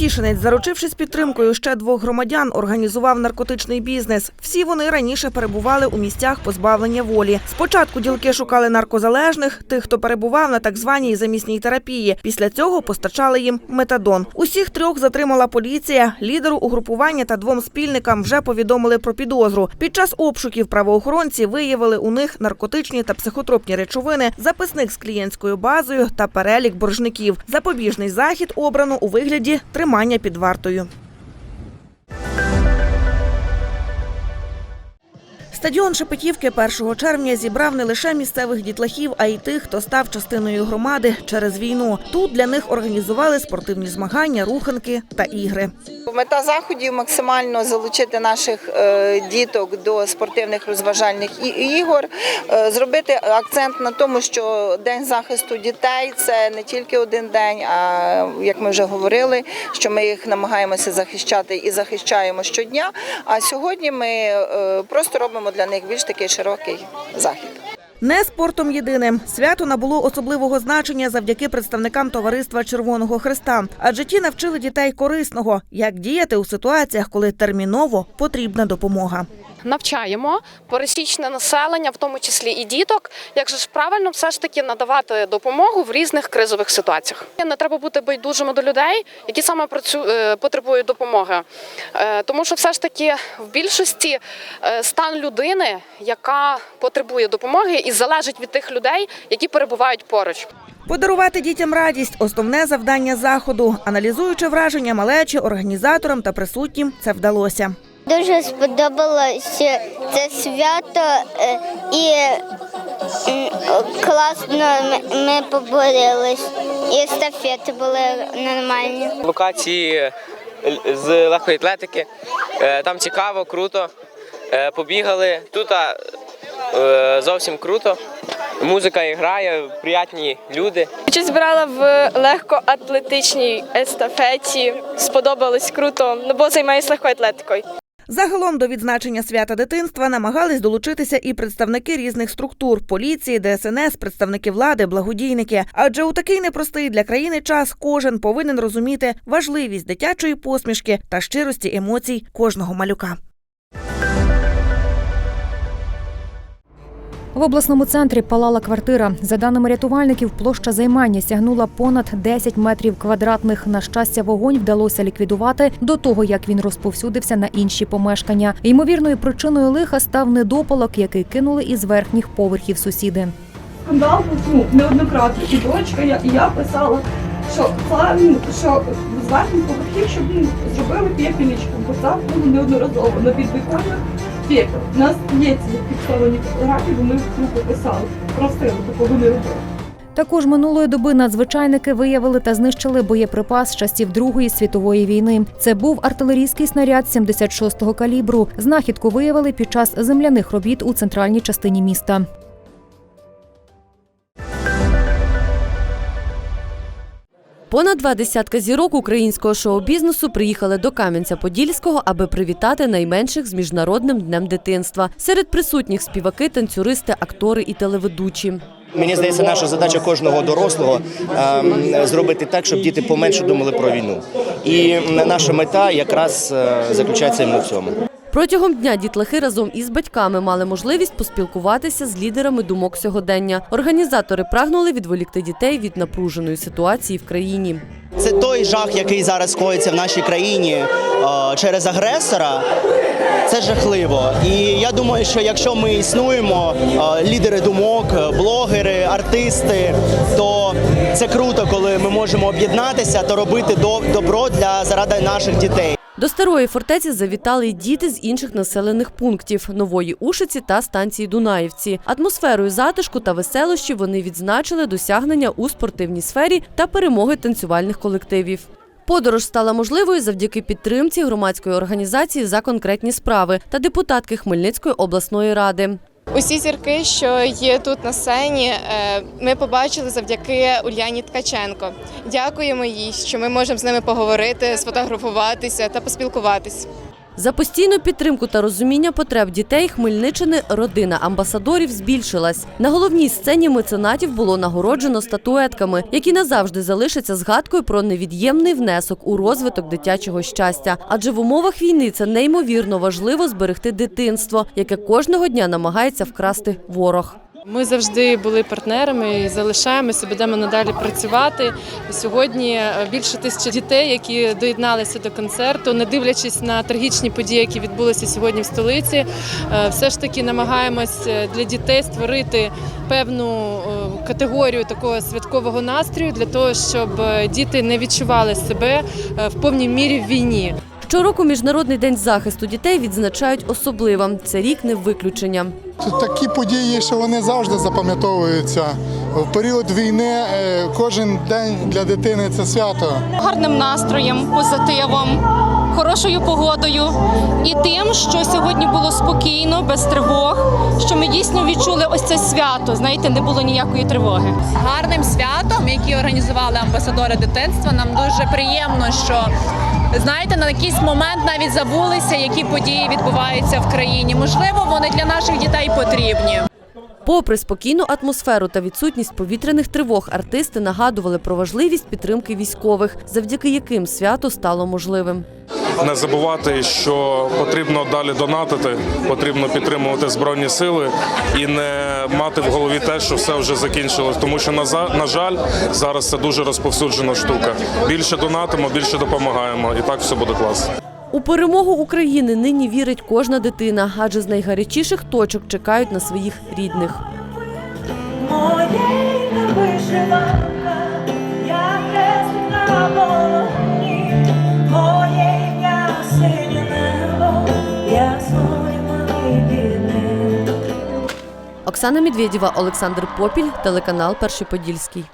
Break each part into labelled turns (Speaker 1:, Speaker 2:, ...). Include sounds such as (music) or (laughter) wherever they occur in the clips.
Speaker 1: Нетішинець, заручившись підтримкою ще двох громадян, організував наркотичний бізнес. Всі вони раніше перебували у місцях позбавлення волі. Спочатку ділки шукали наркозалежних, тих, хто перебував на так званій замісній терапії. Після цього постачали їм метадон. Усіх трьох затримала поліція. Лідеру угрупування та двом спільникам вже повідомили про підозру. Під час обшуків правоохоронці виявили у них наркотичні та психотропні речовини, записник з клієнтською базою та перелік боржників. Запобіжний захід обрано у вигляді тримання під вартою. Стадіон Шепетівки 1 червня зібрав не лише місцевих дітлахів, а й тих, хто став частиною громади через війну. Тут для них організували спортивні змагання, руханки та ігри.
Speaker 2: Мета заходів максимально залучити наших е, діток до спортивних розважальних ігор, е, зробити акцент на тому, що День захисту дітей це не тільки один день, а як ми вже говорили, що ми їх намагаємося захищати і захищаємо щодня. А сьогодні ми е, просто робимо для них більш такий широкий захід.
Speaker 1: Не спортом єдиним свято набуло особливого значення завдяки представникам товариства Червоного Христа, адже ті навчили дітей корисного, як діяти у ситуаціях, коли терміново потрібна допомога.
Speaker 3: Навчаємо пересічне населення, в тому числі і діток, як же ж правильно все ж таки надавати допомогу в різних кризових ситуаціях. Не треба бути байдужими до людей, які саме е, потребують допомоги, Е, тому що все ж таки в більшості е, стан людини, яка потребує допомоги, і залежить від тих людей, які перебувають поруч.
Speaker 1: Подарувати дітям радість основне завдання заходу. Аналізуючи враження малечі, організаторам та присутнім, це вдалося.
Speaker 4: Дуже сподобалося це свято е, і класно ми- поборолись. І естафети були нормальні.
Speaker 5: локації е, з легкої атлетики. Е, Там цікаво, круто. Побігали. Тут зовсім круто. Музика грає, приятні люди.
Speaker 6: Участь брала в легкоатлетичній естафеті. Сподобалось круто, ну бо займаюся легкою атлетикою.
Speaker 1: Загалом до відзначення свята дитинства намагались долучитися і представники різних структур поліції, ДСНС, представники влади, благодійники. Адже у такий непростий для країни час кожен повинен розуміти важливість дитячої посмішки та щирості емоцій кожного малюка.
Speaker 7: В обласному центрі палала квартира. За даними рятувальників, площа займання сягнула понад 10 метрів квадратних. На щастя, вогонь вдалося ліквідувати до того, як він розповсюдився на інші помешкання. Ймовірною причиною лиха став недопалок, який кинули із верхніх поверхів сусіди.
Speaker 8: скандал ну, неоднократно. І дочка, я, і я писала, що ну, що з верхніх поверхів, щоб ну, зробили пепельничку, бо це було неодноразово на підвіконнях пепел. У нас є ці фіксовані фотографії, вони в групу писали, просили, такого не робили.
Speaker 7: Також минулої доби надзвичайники виявили та знищили боєприпас часів Другої світової війни. Це був артилерійський снаряд 76-го калібру. Знахідку виявили під час земляних робіт у центральній частині міста.
Speaker 9: Понад два десятка зірок українського шоу-бізнесу приїхали до Кам'янця-Подільського, аби привітати найменших з міжнародним днем дитинства. Серед присутніх співаки, танцюристи, актори і телеведучі.
Speaker 10: Мені здається, наша задача кожного дорослого ем, зробити так, щоб діти поменше думали про війну. І наша мета якраз е, заключається в цьому.
Speaker 9: Протягом дня дітлахи разом із батьками мали можливість поспілкуватися з лідерами думок сьогодення. Організатори прагнули відволікти дітей від напруженої ситуації в країні.
Speaker 10: Це той жах, який зараз коїться в нашій країні е, через агресора. Це жахливо. І я думаю, що якщо ми існуємо, е, лідери думок, е, блогери, артисти, то це круто, коли ми можемо об'єднатися та робити до- добро для заради наших дітей.
Speaker 9: До старої фортеці завітали й діти з інших населених пунктів нової Ушиці та станції Дунаївці. Атмосферою затишку та веселощі вони відзначили досягнення у спортивній сфері та перемоги танцювальних колективів. Подорож стала можливою завдяки підтримці громадської організації за конкретні справи та депутатки Хмельницької обласної ради.
Speaker 6: Усі зірки, що є тут на сцені, е, ми побачили завдяки Ульяні Ткаченко. Дякуємо їй, що ми можемо з ними поговорити, сфотографуватися та поспілкуватись.
Speaker 9: За постійну підтримку та розуміння потреб дітей Хмельниччини родина амбасадорів збільшилась. На головній сцені меценатів було нагороджено статуетками, які назавжди залишаться згадкою про невід'ємний внесок у розвиток дитячого щастя. Адже в умовах війни це неймовірно важливо зберегти дитинство, яке кожного дня намагається вкрасти ворог.
Speaker 11: Ми завжди були партнерами і залишаємося, будемо надалі працювати. Сьогодні е, більше тисячі дітей, які доєдналися до концерту, не дивлячись на трагічні події, які відбулися сьогодні в столиці. е, Все ж таки намагаємось е, для дітей створити певну категорію такого святкового настрою для того, щоб діти не відчували себе в повній мірі в війні.
Speaker 9: Щороку Міжнародний день захисту дітей відзначають особливо. Це рік не виключення.
Speaker 12: Такі події, що вони завжди запам'ятовуються. В період війни е, кожен день для дитини це свято.
Speaker 13: гарним настроєм, позитивом, хорошою погодою і тим, що сьогодні було спокійно, без тривог, що ми дійсно відчули ось це свято. Знаєте, не було ніякої тривоги.
Speaker 14: гарним святом, які організували амбасадори дитинства. Нам дуже приємно, що знаєте, на якийсь момент навіть забулися, які події відбуваються в країні. Можливо, вони для наших дітей потрібні.
Speaker 9: Попри спокійну атмосферу та відсутність повітряних тривог, артисти нагадували про важливість підтримки військових, завдяки яким свято стало можливим.
Speaker 15: Не забувати, що потрібно далі донатити, потрібно підтримувати збройні сили і не мати в голові те, що все вже закінчилось. Тому що на на жаль, зараз це дуже розповсюджена штука. Більше донатимо, більше допомагаємо, і так все буде класно.
Speaker 9: У перемогу України нині вірить кожна дитина, адже з найгарячіших точок чекають на своїх рідних. Оксана Медведєва, Олександр Попіль, телеканал Перший Подільський.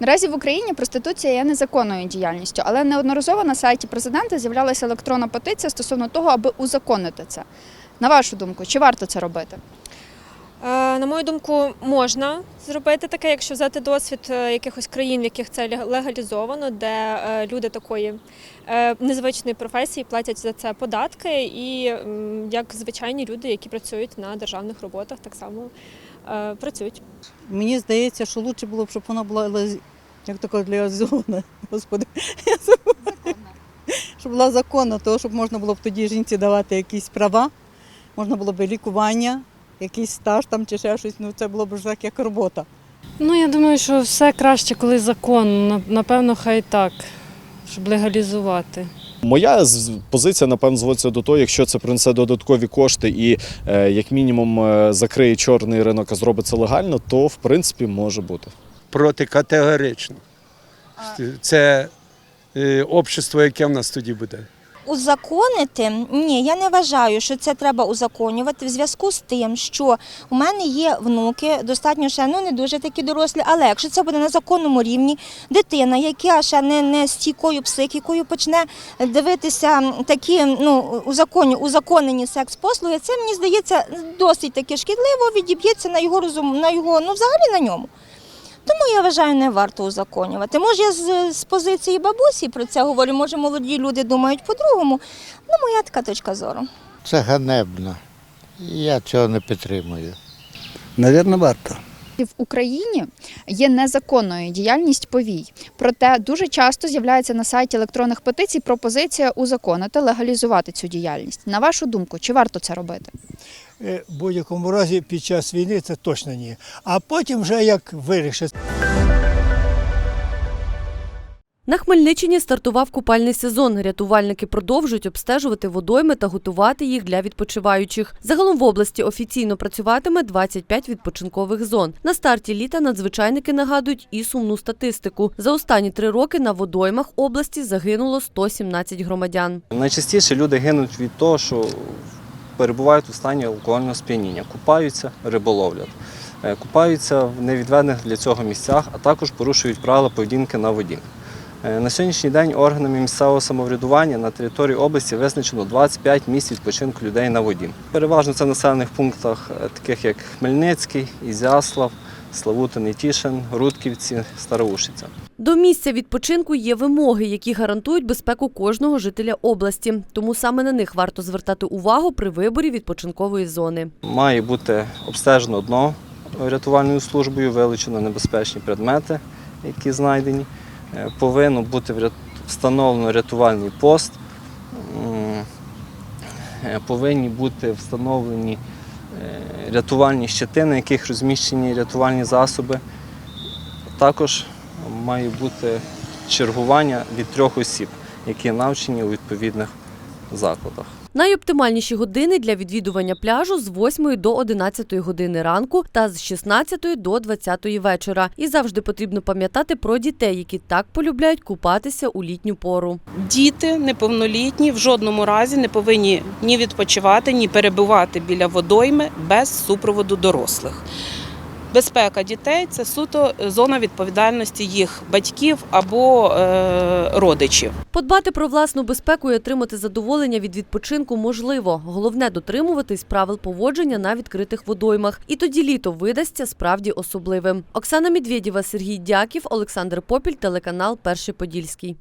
Speaker 16: Наразі в Україні проституція є незаконною діяльністю, але неодноразово на сайті президента з'являлася електронна петиція стосовно того, аби узаконити це. На вашу думку, чи варто це робити?
Speaker 6: Е, На мою думку, можна зробити таке, якщо взяти досвід е, якихось країн, в яких це легалізовано, де е, люди такої незвичної професії платять за це податки, і як звичайні люди, які працюють на державних роботах, так само працюють.
Speaker 17: Мені здається, що краще було б, щоб вона була лез- як така легалізована, (laughs) господи, я щоб була законна, того, щоб можна було б тоді жінці давати якісь права, можна було б лікування, якийсь стаж там чи ще щось, ну це було б вже так як робота.
Speaker 11: Ну я думаю, що все краще, коли закон. Напевно, хай так, щоб легалізувати.
Speaker 18: Моя позиція, напевно, зводиться до того, якщо це принесе додаткові кошти і е, як мінімум е, закриє чорний ринок, а зробить це легально, то в принципі може бути.
Speaker 19: проти категорично. Це е, общество, яке в нас тоді буде.
Speaker 20: Узаконити ні, я не вважаю, що це треба узаконювати в зв'язку з тим, що у мене є внуки, достатньо ще ну не дуже такі дорослі, але якщо це буде на законному рівні, дитина, яка ще не, не стійкою психікою почне дивитися такі ну узаконні, узаконені секс-послуги, це мені здається досить таки шкідливо, відіб'ється на його розум, на його ну взагалі на ньому. Тому я вважаю, не варто узаконювати. Може, я з, з позиції бабусі про це говорю, може, молоді люди думають по-другому. Ну, моя така точка зору.
Speaker 21: Це ганебно. Я цього не підтримую.
Speaker 19: Навірно, варто.
Speaker 16: В Україні є незаконною діяльність повій. Проте дуже часто з'являється на сайті електронних петицій пропозиція узаконити, легалізувати цю діяльність. На вашу думку, чи варто це робити?
Speaker 22: Е, В будь-якому разі під час війни це точно ні. А потім вже як вирішить.
Speaker 9: На Хмельниччині стартував купальний сезон. Рятувальники продовжують обстежувати водойми та готувати їх для відпочиваючих. Загалом в області офіційно працюватиме 25 відпочинкових зон. На старті літа надзвичайники нагадують і сумну статистику. За останні три роки на водоймах області загинуло 117 громадян.
Speaker 23: Найчастіше люди гинуть від того, що перебувають у стані алкогольного сп'яніння, купаються, риболовлять, Е, купаються в невідведених для цього місцях, а також порушують правила поведінки на воді. Е, На сьогоднішній день органами місцевого самоврядування на території області визначено 25 місць відпочинку людей на воді. Переважно це в населених пунктах, е, таких як Хмельницький, Ізяслав, Славутин, Нетішин, Рудківці, Староушиця.
Speaker 9: До місця відпочинку є вимоги, які гарантують безпеку кожного жителя області. Тому саме на них варто звертати увагу при виборі відпочинкової зони.
Speaker 23: Має бути обстежено дно рятувальною службою, вилучено небезпечні предмети, які знайдені. Е, Повинно бути встановлено рятувальний пост. Е, Повинні бути встановлені е, рятувальні щити, на яких розміщені рятувальні засоби. Також має бути чергування від трьох осіб, які навчені у відповідних закладах.
Speaker 9: Найоптимальніші години для відвідування пляжу з 8 до 11 години ранку та з 16 до 20 вечора. І завжди потрібно пам'ятати про дітей, які так полюбляють купатися у літню пору.
Speaker 24: Діти неповнолітні в жодному разі не повинні ні відпочивати, ні перебувати біля водойми без супроводу дорослих. Безпека дітей це суто зона відповідальності їх батьків або е, родичів.
Speaker 9: Подбати про власну безпеку і отримати задоволення від відпочинку можливо. Головне дотримуватись правил поводження на відкритих водоймах. І тоді літо видасться справді особливим. Оксана Медведєва, Сергій Дяків, Олександр Попіль, телеканал Перший Подільський.